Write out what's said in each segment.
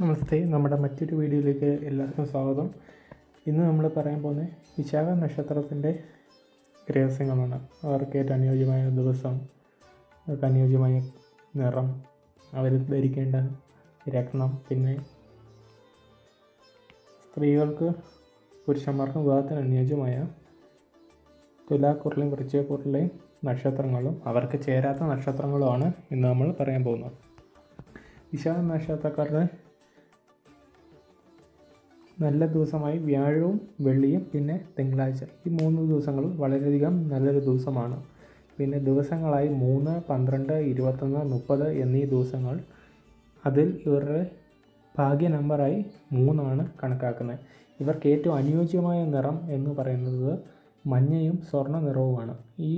നമസ്തേ നമ്മുടെ മറ്റൊരു വീഡിയോയിലേക്ക് എല്ലാവർക്കും സ്വാഗതം. ഇന്ന് നമ്മൾ പറയാൻ പോകുന്നത് വിശാഖ നക്ഷത്രത്തിന്റെ ഗ്രഹസ്യങ്ങളാണ്. അവർക്ക് ഏറ്റവും അനുയോജ്യമായ ദിവസം അവർക്ക് അനുയോജ്യമായ നിറം അവർ ധരിക്കേണ്ട രത്നം പിന്നെ സ്ത്രീകൾക്ക് പുരുഷന്മാർക്കും വിവാഹത്തിന് അനുയോജ്യമായ തുലാക്കുറലയും വൃശ്ചികക്കൂറിലെയും നക്ഷത്രങ്ങളും അവർക്ക് ചേരാത്ത നക്ഷത്രങ്ങളുമാണ് ഇന്ന് നമ്മൾ പറയാൻ പോകുന്നത്. വിശാഖ നക്ഷത്രക്കാരുടെ നല്ല ദിവസമായി വ്യാഴവും വെള്ളിയും പിന്നെ തിങ്കളാഴ്ച. ഈ മൂന്ന് ദിവസങ്ങളും വളരെയധികം നല്ലൊരു ദിവസമാണ്. പിന്നെ ദിവസങ്ങളായി മൂന്ന് പന്ത്രണ്ട് ഇരുപത്തൊന്ന് മുപ്പത് എന്നീ ദിവസങ്ങൾ അതിൽ ഇവരുടെ ഭാഗ്യ നമ്പറായി മൂന്നാണ് കണക്കാക്കുന്നത്. ഇവർക്ക് ഏറ്റവും അനുയോജ്യമായ നിറം എന്ന് പറയുന്നത് മഞ്ഞയും സ്വർണ നിറവുമാണ്. ഈ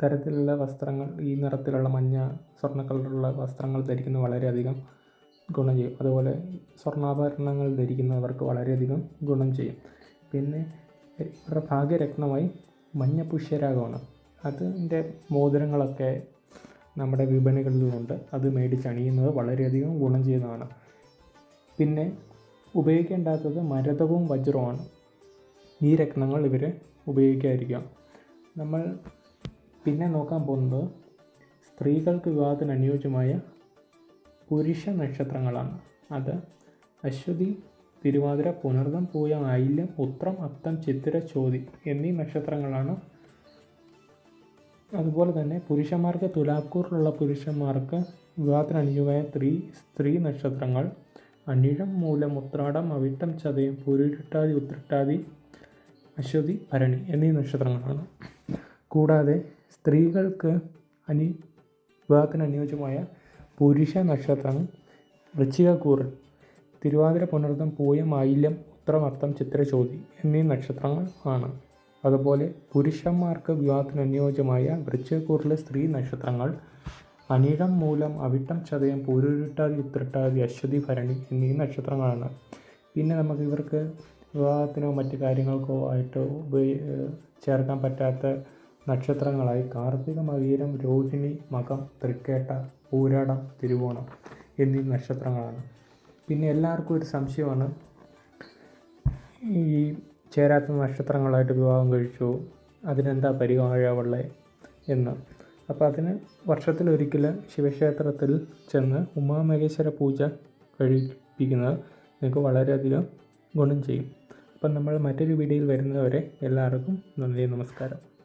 തരത്തിലുള്ള വസ്ത്രങ്ങൾ ഈ നിറത്തിലുള്ള മഞ്ഞ സ്വർണ കളറുള്ള വസ്ത്രങ്ങൾ ധരിക്കുന്നത് വളരെയധികം ഗുണം ചെയ്യും. അതുപോലെ സ്വർണാഭരണങ്ങൾ ധരിക്കുന്നവർക്ക് വളരെയധികം ഗുണം ചെയ്യും. പിന്നെ ഇവരുടെ ഭാഗ്യരത്നമായി മഞ്ഞപ്പുഷ്യരാഗമാണ് അതിന്റെ മോതിരങ്ങളൊക്കെ നമ്മുടെ വിപണികളിലുണ്ട്. അത് മേടിച്ചണിയുന്നത് വളരെയധികം ഗുണം ചെയ്യുന്നതാണ്. പിന്നെ ഉപയോഗിക്കേണ്ടാത്തത് മരതവും വജ്രവുമാണ്. ഈ രത്നങ്ങൾ ഇവർ ഉപയോഗിക്കാതിരിക്കുക. നമ്മൾ പിന്നെ നോക്കാൻ പോകുന്നത് സ്ത്രീകൾക്ക് വിവാഹത്തിന് അനുയോജ്യമായ പുരുഷ നക്ഷത്രങ്ങളാണ് അത് അശ്വതി തിരുവാതിര പുനർദം പൂയം ഐല്യം ഉത്രം അത്തം ചിത്തിര ചോതി എന്നീ നക്ഷത്രങ്ങളാണ്. അതുപോലെ തന്നെ പുരുഷന്മാർക്ക് തുലാക്കൂറിലുള്ള പുരുഷന്മാർക്ക് വിവാഹത്തിന് അനുയോജ്യമായ സ്ത്രീ സ്ത്രീ നക്ഷത്രങ്ങൾ. അനിഴം മൂലം ഉത്രാടം അവിട്ടം ചതയം പുരുട്ടാതി ഉത്രട്ടാതി അശ്വതി ഭരണി എന്നീ നക്ഷത്രങ്ങളാണ്. കൂടാതെ സ്ത്രീകൾക്ക് അനി വിവാഹത്തിന് അനുയോജ്യമായ പുരുഷ നക്ഷത്രം കൂറൻ തിരുവാതിര പുണർതം പൂയം ആയില്യം ഉത്തരമർത്ഥം ചിത്രചോതി എന്നീ നക്ഷത്രങ്ങൾ ആണ്. അതുപോലെ പുരുഷന്മാർക്ക് വിവാഹത്തിന് അനുയോജ്യമായ വൃശ്ചികക്കൂറിലെ സ്ത്രീ നക്ഷത്രങ്ങൾ അനിഴം മൂലം അവിട്ടം ചതയം പൂരുരുട്ടാതി ഉത്രട്ടാതി അശ്വതി ഭരണി എന്നീ നക്ഷത്രങ്ങളാണ്. പിന്നെ നമുക്ക് ഇവർക്ക് വിവാഹത്തിനോ മറ്റു കാര്യങ്ങൾക്കോ ആയിട്ട് ഉപയോഗ ചേർക്കാൻ പറ്റാത്ത നക്ഷത്രങ്ങളായി കാർത്തിക മകീരം രോഹിണി മകം തൃക്കേട്ട പൂരാടം തിരുവോണം എന്നീ നക്ഷത്രങ്ങളാണ്. പിന്നെ എല്ലാവർക്കും ഒരു സംശയമാണ്. ഈ ചേരാത്ത നക്ഷത്രങ്ങളായിട്ട് വിവാഹം കഴിച്ചു. അതിനെന്താ പരിഹാരമുള്ളത് എന്ന്. അപ്പോൾ അതിന് വർഷത്തിലൊരിക്കൽ ശിവക്ഷേത്രത്തിൽ ചെന്ന് ഉമാമഹേശ്വര പൂജ കഴിപ്പിക്കുന്നത് നിങ്ങൾക്ക് വളരെയധികം ഗുണം ചെയ്യും. അപ്പം നമ്മൾ മറ്റൊരു വീഡിയോയിൽ വരുന്നവരെ എല്ലാവർക്കും നന്ദി നമസ്കാരം.